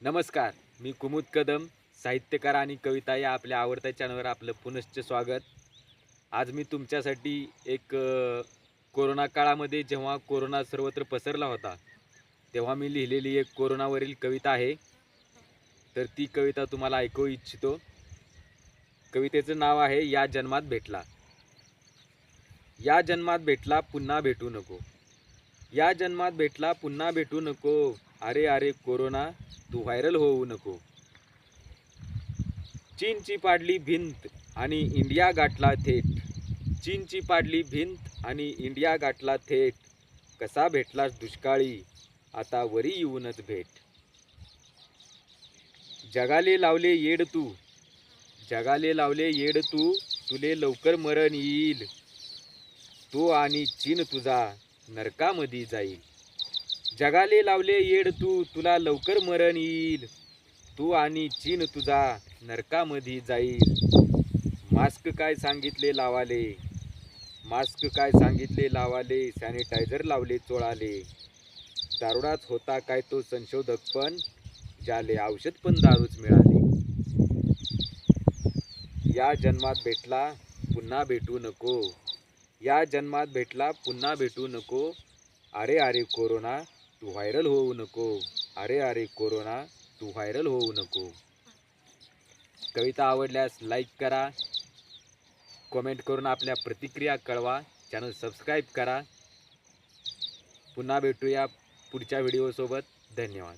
नमस्कार मी कुमुद कदम साहित्यकार आणि कविता या आपल्या आवडत्या चॅनलवर आपलं पुनश्च स्वागत. आज मी तुमच्यासाठी एक अ, कोरोना काळामध्ये जेव्हा कोरोना सर्वत्र पसरला होता तेव्हा मी लिहिलेली एक कोरोनावरील कविता आहे. तर ती कविता तुम्हाला ऐकू इच्छितो. कवितेचं नाव आहे या जन्मात भेटला. या जन्मात भेटला पुन्हा भेटू नको. या जन्मात भेटला पुन्हा भेटू नको. अरे अरे कोरोना तू व्हायरल होऊ नको. चीनची पाडली भिंत आणि इंडिया गाठला थेट. चीनची पाडली भिंत आणि इंडिया गाठला थेट. कसा भेटलास दुष्काळी? आता वरी येऊनच भेट. जगाले लावले येड तू. जगाले लावले येड तू तुले लवकर मरण येईल. तू आणि चीन तुझा नरकामध्ये जाईल. जगाले लावले येड तू तुला लवकर मरण येईल. तू आणि चीन तुझा नरकामध्ये जाईल. मास्क काय सांगितले लावाले? मास्क काय सांगितले लावाले? सॅनिटायझर लावले चोळाले. दारुडाच होता काय तो संशोधक पण ज्याले औषध पण दारूच मिळाले. या जन्मात भेटला पुन्हा भेटू नको. या जन्मात भेटला पुन्हा भेटू नको. अरे अरे कोरोना तू व्हायरल होऊ नको. अरे अरे कोरोना तू व्हायरल होऊ नको. कविता आवडल्यास लाईक करा. कमेंट करून आपल्या प्रतिक्रिया कळवा. चॅनल सबस्क्राईब करा. पुन्हा भेटूया पुढच्या व्हिडिओसोबत धन्यवाद.